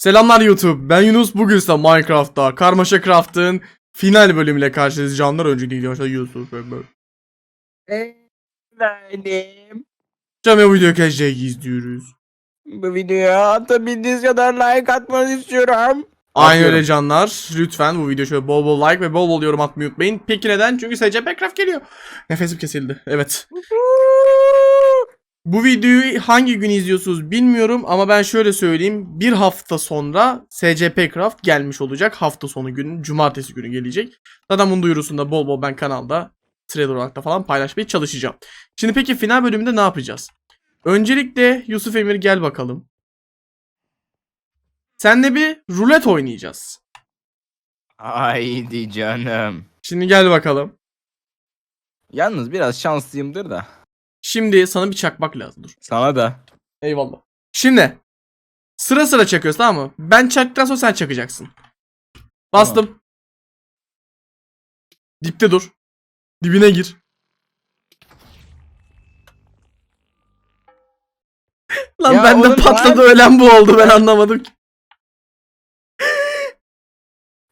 Selamlar YouTube. Ben Yunus. Bugün size Minecraft'ta Karmaşa Craft'ın final bölümüyle karşınızdayız. Canlar önce değil yaşa Yusuf. Benim. Cam video keşke izliyoruz. Bu videoya atabildiğiniz kadar like atmanızı istiyorum. Aynı öyle canlar. Lütfen bu video şöyle bol bol like ve bol bol yorum atmayı unutmayın. Peki neden? Çünkü sadece Minecraft geliyor. Nefesim kesildi. Evet. Bu videoyu hangi gün izliyorsunuz bilmiyorum ama ben şöyle söyleyeyim. Bir hafta sonra SCP Craft gelmiş olacak. Hafta sonu günü, cumartesi günü gelecek. Zaten bunun duyurusunu da bol bol ben kanalda, trailer olarak da falan paylaşmaya çalışacağım. Şimdi peki final bölümünde ne yapacağız? Öncelikle Yusuf Emir gel bakalım. Senle bir rulet oynayacağız. Haydi canım. Şimdi gel bakalım. Yalnız biraz şanslıyımdır da. Şimdi sana bir çakmak lazım. Dur. Sana da. Eyvallah. Şimdi sıra sıra çakıyoruz tamam mı? Ben çaktıktan sonra sen çakacaksın. Bastım. Dipte dur. Dibine gir. Lan Ya bende oğlum patladı lan. ölen bu oldu ben anlamadım ki.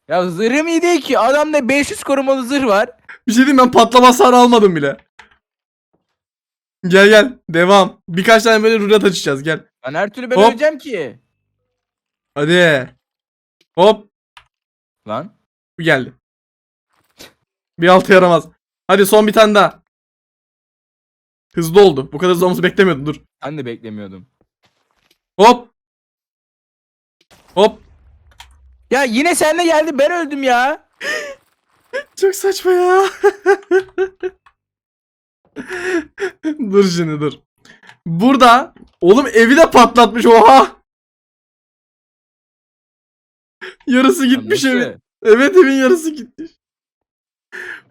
Ya zırhım iyi değil ki. Adamda 500 korumalı zırh var. Bir şey diyeyim ben patlama hasarı almadım bile. Gel gel devam. Birkaç tane böyle rulet açacağız gel. Ben her türlü ben Hop. öleceğim ki. Hadi. Hop Lan. bu geldi. Bir altı yaramaz. Hadi son bir tane daha. Hızlı oldu. Bu kadar hızlı olması beklemiyordum dur. Ben de beklemiyordum. Hop. Hop. Ya yine sen de geldi ben öldüm ya. Çok saçma ya. dur şimdi dur. Burada oğlum evi de patlatmış oha. Yarısı gitmiş Nasıl? evin. Evet evin yarısı gitmiş.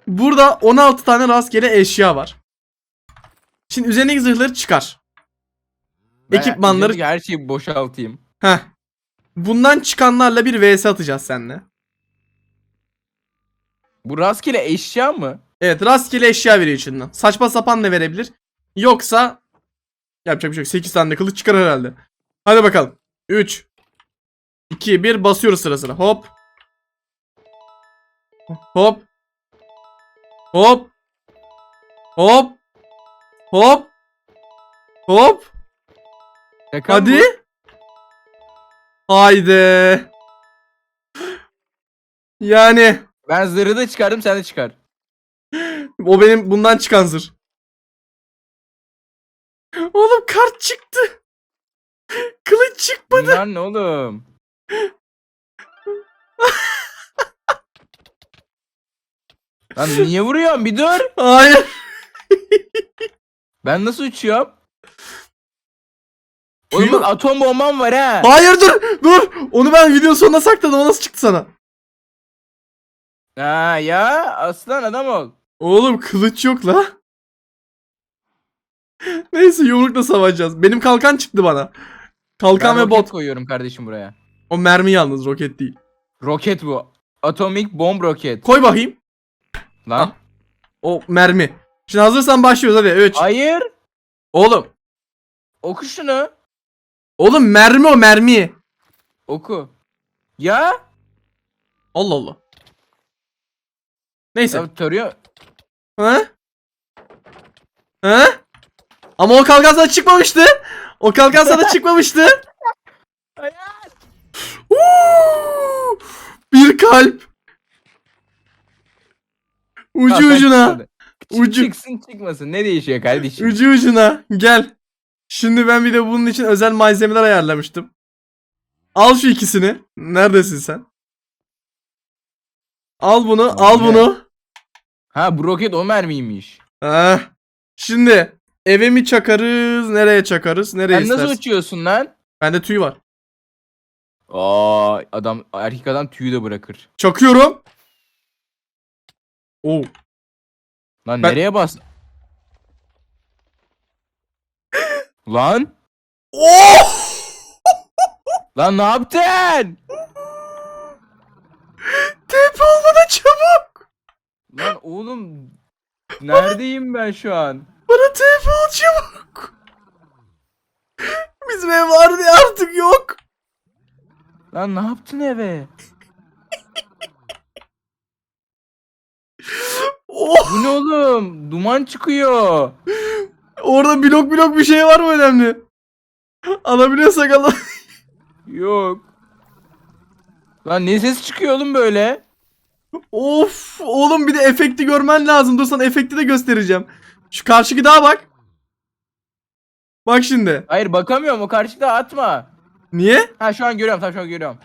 Burada 16 tane rastgele eşya var. Şimdi üzerindeki zırhları çıkar. Ben Ekipmanları- her şeyi boşaltayım. Heh. Bundan çıkanlarla bir vs atacağız seninle. Bu rastgele eşya mı? Evet rastgele eşya veriyor içinden. Saçma sapan da verebilir. Yoksa yapacak bir şey yok. 8 tane de kılıç çıkar herhalde. Hadi bakalım. 3 2 1 basıyoruz sıra sıra. Hop. Hop. Hop. Hop. Hop. Hop. Şaka Hadi. bu? Haydi. Yani Ben zırhı da çıkardım sen de çıkar. O benim bundan çıkan zırh. Oğlum kart çıktı. Kılıç çıkmadı. Bunlar ne oğlum? Lan niye vuruyorsun bir dur. Hayır. Ben nasıl uçuyorum? Oğlum bak atom bombam var ha. Hayır dur. Dur. Onu ben video sonuna sakladım. O nasıl çıktı sana? Ha ya aslan adam ol. Oğlum kılıç yok la. Neyse yumrukla savaşacağız. Benim kalkan çıktı bana. Kalkan Ben ve roket bot. koyuyorum kardeşim buraya. O mermi yalnız roket değil. Roket bu. Atomic bomb roket. Koy bakayım. Lan. O mermi. Şimdi hazırsan başlıyoruz hadi. 3. Hayır. Oğlum. Oku şunu. Oğlum mermi o mermi. Oku. Ya. Allah Allah. Neyse. Ya tarıyor. Ha? Ha? Ama o kalkan sana çıkmamıştı. O kalkan sana çıkmamıştı. Uuu! Bir kalp. Ucu sen ucuna. çıkmadı. Çık- Ucu- Çıksın çıkmasın ne değişiyor kardeşim? Ucu ucuna. Gel. Şimdi ben bir de bunun için özel malzemeler ayarlamıştım. Al şu ikisini. Neredesin sen? Al bunu, al bunu. Ha bu roket o mermiymiş. Ha. Şimdi eve mi çakarız, nereye çakarız, nereye Sen nasıl istersin? uçuyorsun lan? Bende tüy var. Aa adam erkek adam tüyü de bırakır. Çakıyorum. Oo. Lan Ben- nereye bas? Lan? Oh! Lan ne yaptın? Tepe olmadan çabuk. Oğlum neredeyim ben şu an? Bana ol çabuk. Bizim ev vardı ya artık yok. Lan ne yaptın eve? Oh, Bu ne oğlum? Duman çıkıyor. orada blok blok bir şey var mı önemli? Alabiliyorsak al. Yok. Lan ne ses çıkıyor oğlum böyle? Of oğlum bir de efekti görmen lazım. Dur sana efekti de göstereceğim. Şu karşıki dağa bak. Bak şimdi. Hayır bakamıyorum o karşıda atma. Niye? Ha şu an görüyorum tamam şu an görüyorum.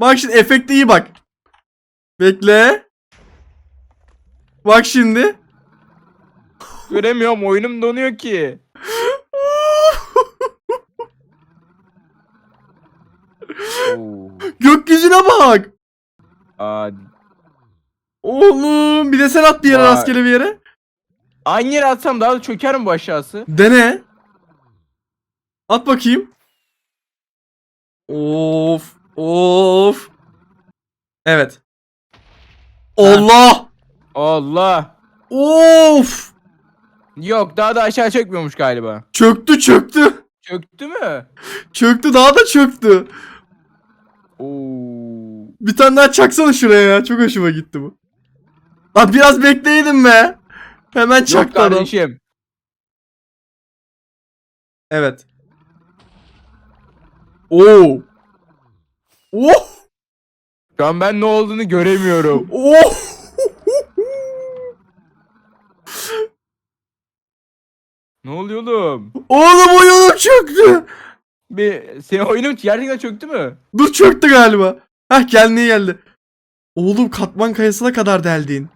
Bak şimdi efekte iyi bak. Bekle. Bak şimdi. Göremiyorum oyunum donuyor ki. Oo. Gökyüzüne bak. Aa, Oğlum bir de sen at bir yere Vay. rastgele bir yere. aynı yere atsam daha da çöker mi bu aşağısı? Dene. At bakayım. Of. Of. Evet. Allah. Allah. Of. Yok daha da aşağı çökmüyormuş galiba. Çöktü çöktü. Çöktü mü? Çöktü daha da çöktü. Oo. Bir tane daha çaksana şuraya ya. Çok hoşuma gitti bu. Lan biraz bekleyelim be. Hemen Yok kardeşim. Evet. Oo. Oh. Şu an ben ne olduğunu göremiyorum. Oh. ne oluyor oğlum? Oğlum oyunum çöktü. Bir senin oyunun gerçekten çöktü mü? Dur çöktü galiba. Hah gelmeye geldi. Oğlum katman kayasına kadar deldin.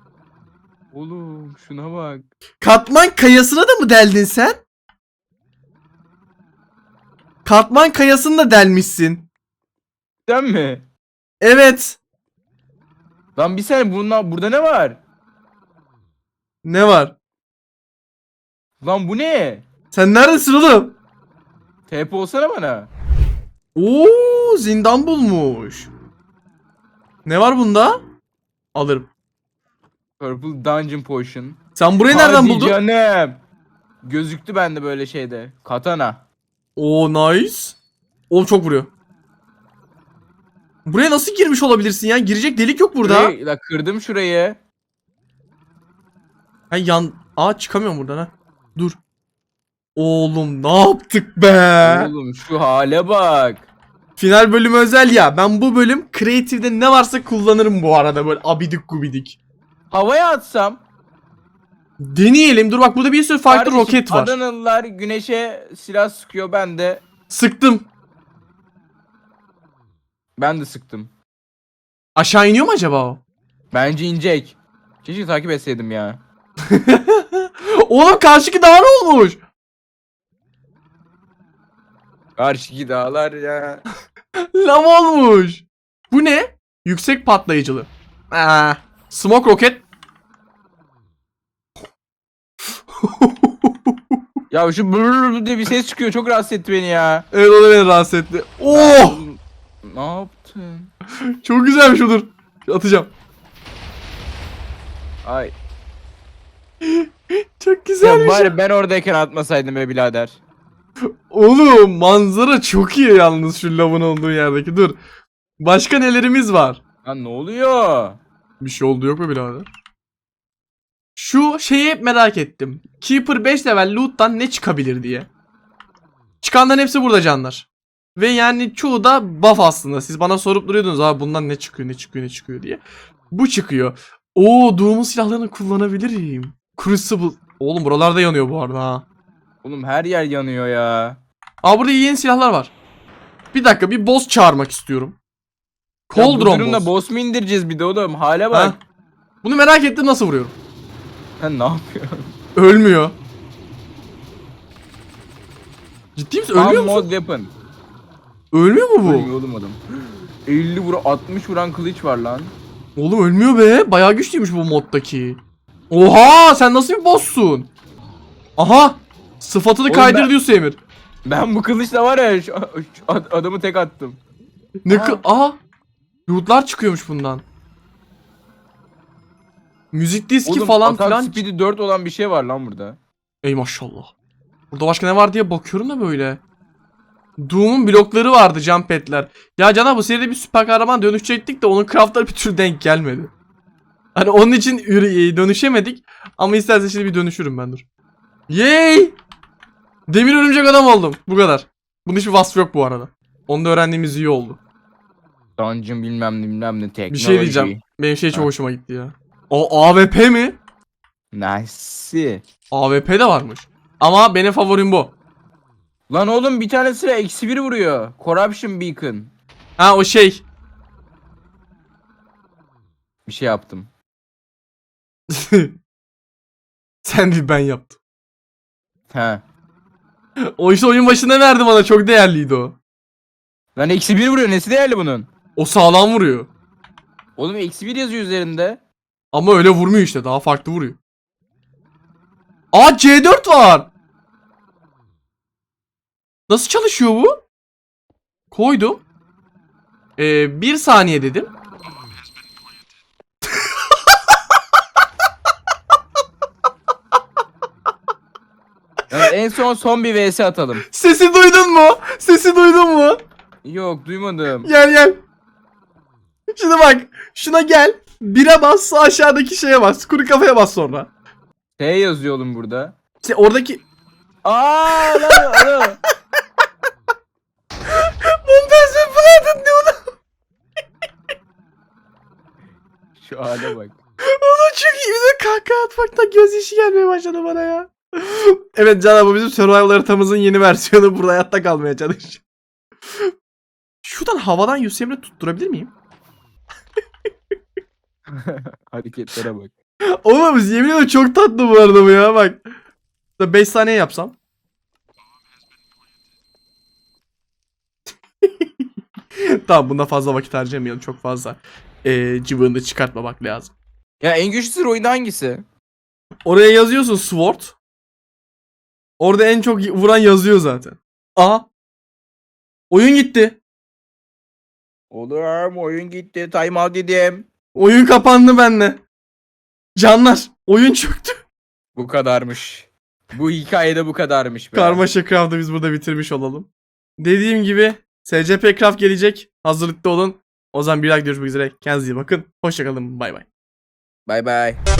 Oğlum şuna bak. Katman kayasına da mı deldin sen? Katman kayasını da delmişsin. Sen mi? Evet. Lan bir saniye bunlar, burada ne var? Ne var? Lan bu ne? Sen neredesin oğlum? TP olsana bana. Oo zindan bulmuş. Ne var bunda? Alırım. Purple Dungeon Potion. Sen burayı nereden buldun? canım. Gözüktü bende böyle şeyde. Katana. Oo nice. Oğlum çok vuruyor. Buraya nasıl girmiş olabilirsin ya? Girecek delik yok burada. Şurayı- la kırdım şurayı. Ha yan... Aa çıkamıyorum buradan ha. Dur. Oğlum ne yaptık be? Oğlum şu hale bak. Final bölümü özel ya. Ben bu bölüm Creative'de ne varsa kullanırım bu arada böyle abidik gubidik. Havaya atsam. Deneyelim. Dur bak burada bir sürü farklı Kardeşim, roket var. Adanalılar güneşe silah sıkıyor ben de. Sıktım. Ben de sıktım. Aşağı iniyor mu acaba o? Bence inecek. Keşke takip etseydim ya. Oğlum karşıki dağ ne olmuş? Karşıki dağlar ya. Lav olmuş. Bu ne? Yüksek patlayıcılı. Aa, smoke roket. Ya şu brrrr diye bir ses çıkıyor. Çok rahatsız etti beni ya. evet o da beni rahatsız etti. Oh! Ne yaptın? Çok güzelmiş o dur. Atacağım. Ay. Çok Ya güzelmiş. bari ben oradayken atmasaydım be birader. Oğlum manzara çok iyi yalnız şu lavın olduğu yerdeki. Dur. Başka nelerimiz var? Lan ne oluyor? Bir şey oldu yok mu birader? Şu şeyi hep merak ettim. Keeper 5 level loot'tan ne çıkabilir diye. Çıkanların hepsi burada canlar. Ve yani çoğu da buff aslında. Siz bana sorup duruyordunuz abi bundan ne çıkıyor ne çıkıyor ne çıkıyor diye. Bu çıkıyor. Oo Doom'un silahlarını kullanabilirim. Crucible. Oğlum buralarda yanıyor bu arada ha. Oğlum her yer yanıyor ya. Aa burada yeni silahlar var. Bir dakika bir boss çağırmak istiyorum. Ya bu Coldron durumda boss. boss mu indireceğiz bir de oğlum? Hale Ha? bak. Bunu merak ettim nasıl vuruyorum. Sen ne yapıyorsun? Ölmüyor. Ciddi misin? Ölmüyor Tam musun? mod weapon. Ölmüyor mu bu? Ölmüyor oğlum adam. 50 vur 60 vuran kılıç var lan. Oğlum ölmüyor be. Bayağı güçlüymüş bu moddaki. Oha sen nasıl bir boss'sun? Aha. Sıfatını Oğlum kaydır ben- diyor Semir. Ben bu kılıçla var ya şu, şu ad- adamı tek attım. Ne kı... Aha. Lootlar çıkıyormuş bundan. Müzik diski Oğlum falan atak filan. speed'i 4 olan bir şey var lan burada. Ey maşallah. Burada başka ne var diye bakıyorum da böyle. Doom'un blokları vardı jump pad'ler. Ya Cana bu seride bir süper kahraman dönüşecektik de onun craftları bir türlü denk gelmedi. Hani onun için e, dönüşemedik. Ama istersen şimdi bir dönüşürüm ben dur. Yay! Demir örümcek adam oldum. Bu kadar. Bunun hiçbir vasfı yok bu arada. Onu da öğrendiğimiz iyi oldu. Dungeon bilmem ne bilmem ne teknoloji. Bir şey diyeceğim. Benim şey çok Ha. hoşuma gitti ya. O AWP mi? Nice. AWP de varmış. Ama benim favorim bu. Lan oğlum bir tanesi eksi bir vuruyor. Corruption Beacon. Ha o şey. Bir şey yaptım. Sen değil ben yaptım. He. O işte oyun başında verdi bana çok değerliydi o. Lan eksi bir vuruyor. Nesi değerli bunun? O sağlam vuruyor. Oğlum eksi bir yazıyor üzerinde. Ama öyle vurmuyor işte daha farklı vuruyor. Aa C4 var. Nasıl çalışıyor bu? Koydum. Ee, bir saniye dedim. Ya en son son bir vs atalım. Sesi duydun mu? Sesi duydun mu? Yok duymadım. Gel gel. Şimdi bak. Şuna gel. Bire bas aşağıdaki şeye bas. Kuru kafaya bas sonra. T yazıyor oğlum burada. İşte oradaki Aa lan oğlum. Montajı Fırat'ın ne onu? Şu hale bak. Oğlum çok iyi. Bir de kahkaha atmaktan gözyaşı gelmeye başladı bana ya. evet Can bu bizim survival haritamızın yeni versiyonu. Burada hayatta kalmaya çalış. Şuradan havadan Yusemre tutturabilir miyim? Hareketlere bak. Oğlum yemin ediyorum çok tatlı bu arada bu ya bak. 5 saniye yapsam. tamam bunda fazla vakit harcamayalım çok fazla. Ee, cıvığını çıkartmamak lazım. Ya en güçlü oyunda hangisi? Oraya yazıyorsun sword. Orada en çok vuran yazıyor zaten. Aha. Oyun gitti. Oğlum oyun gitti. Time out dedim. Oyun kapandı bende. Canlar. Oyun çöktü. Bu kadarmış. Bu hikayede bu kadarmış be. Karmaşa Craft'ı biz burada bitirmiş olalım. Dediğim gibi SCP Craft gelecek. Hazırlıklı olun. O zaman bir daha görüşmek üzere. Kendinize iyi bakın. Hoşçakalın. Bay bay. Bay bay.